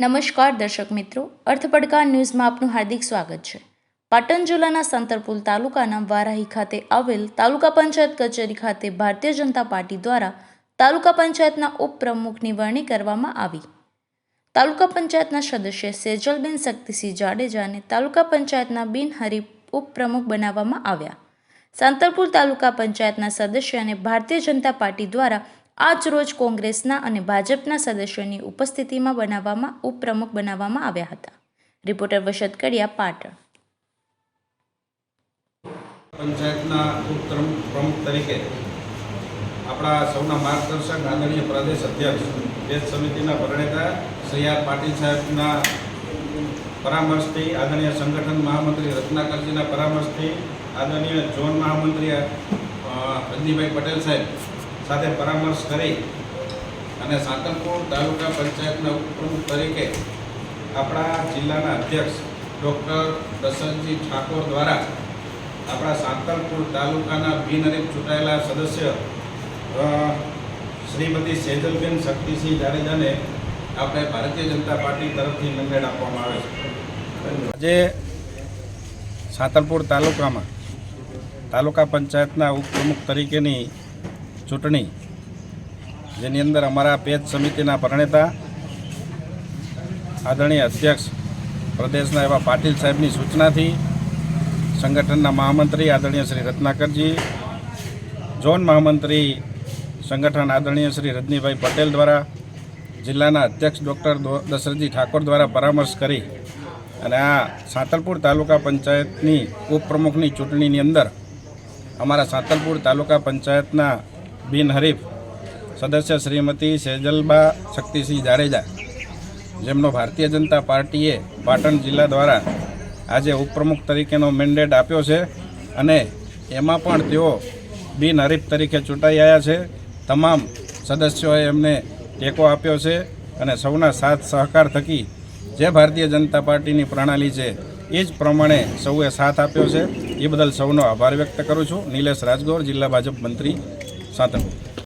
નમસ્કાર દર્શક મિત્રો, અર્થપડકાર ન્યૂઝમાં આપનું હાર્દિક સ્વાગત છે. પાટણ જિલ્લાના સંતરપુલ તાલુકાના વારાહી ખાતે આવેલ તાલુકા પંચાયત કચેરી ખાતે ભારતીય જનતા પાર્ટી દ્વારા તાલુકા પંચાયતના ઉપપ્રમુખની વરણી કરવામાં આવી. તાલુકા પંચાયતના સદસ્ય સેજલબેન શક્તિસિંહ જાડેજાને તાલુકા પંચાયતના બિનહરીફ ઉપપ્રમુખ બનાવવામાં આવ્યા. સાંતરપુર તાલુકા પંચાયતના સદસ્ય અને ભારતીય જનતા પાર્ટી દ્વારા આજ રોજ કોંગ્રેસના અને ભાજપના સદસ્યોની ઉપસ્થિતિમાં બનાવવામાં ઉપપ્રમુખ બનાવવામાં આવ્યા હતા. રિપોર્ટર વશત કડિયા, પાટણ. પંચાયતના ઉપપ્રમુખ પ્રમુખ તરીકે આપણા સૌના માર્ગદર્શક, આદરણીય પ્રદેશ અધ્યક્ષ દેશ સમિતિના પ્રણેતા શ્રી આર પાટીલ સાહેબના પરામર્શથી, આદરણીય સંગઠન મહામંત્રી રત્નાકરજીના પરામર્શથી, આદરણીય ઝોન મહામંત્રી રજનીભાઈ પટેલ સાહેબ સાથે પરામર્શ કરી અને સાતલપુર તાલુકા પંચાયતના ઉપપ્રમુખ તરીકે આપણા જિલ્લાના અધ્યક્ષ ડૉક્ટર દશરથજી ઠાકોર દ્વારા આપણા સાંતલપુર તાલુકાના બિનહરીફ ચૂંટાયેલા સદસ્ય શ્રીમતી સેજલબેન શક્તિસિંહ જાડેજાને આપણે ભારતીય જનતા પાર્ટી તરફથી મંડળ આપવામાં આવે છે. આજે સાતલપુર તાલુકામાં તાલુકા પંચાયતના ઉપપ્રમુખ તરીકેની ચૂંટણી, જેની અંદર અમારા પેજ સમિતિના પ્રણેતા, આદરણીય અધ્યક્ષ પ્રદેશના એવા પાટીલ સાહેબની સૂચનાથી સંગઠનના મહામંત્રી આદરણીય શ્રી રત્નાકરજી, ઝોન મહામંત્રી સંગઠન આદરણીય શ્રી રજનીભાઈ પટેલ દ્વારા, જિલ્લાના અધ્યક્ષ ડૉક્ટર દશરથજી ઠાકોર દ્વારા પરામર્શ કરી અને આ સાંતલપુર તાલુકા પંચાયતની ઉપપ્રમુખની ચૂંટણીની અંદર અમારા સાંતલપુર તાલુકા પંચાયતના બિનહરીફ સદસ્ય શ્રીમતી સેજલબા શક્તિસિંહ જાડેજા, જેમનો ભારતીય જનતા પાર્ટીએ પાટણ જિલ્લા દ્વારા આજે ઉપપ્રમુખ તરીકેનો મેન્ડેટ આપ્યો છે અને એમાં પણ તેઓ બિનહરીફ તરીકે ચૂંટાઈ આવ્યા છે. તમામ સદસ્યોએ એમને ટેકો આપ્યો છે અને સૌના સાથ સહકાર થકી જે ભારતીય જનતા પાર્ટીની પ્રણાલી છે એ જ પ્રમાણે સૌએ સાથ આપ્યો છે. એ બદલ સૌનો આભાર વ્યક્ત કરું છું. નિલેશ રાજગોર, જિલ્લા ભાજપ મંત્રી. સાંતલપુર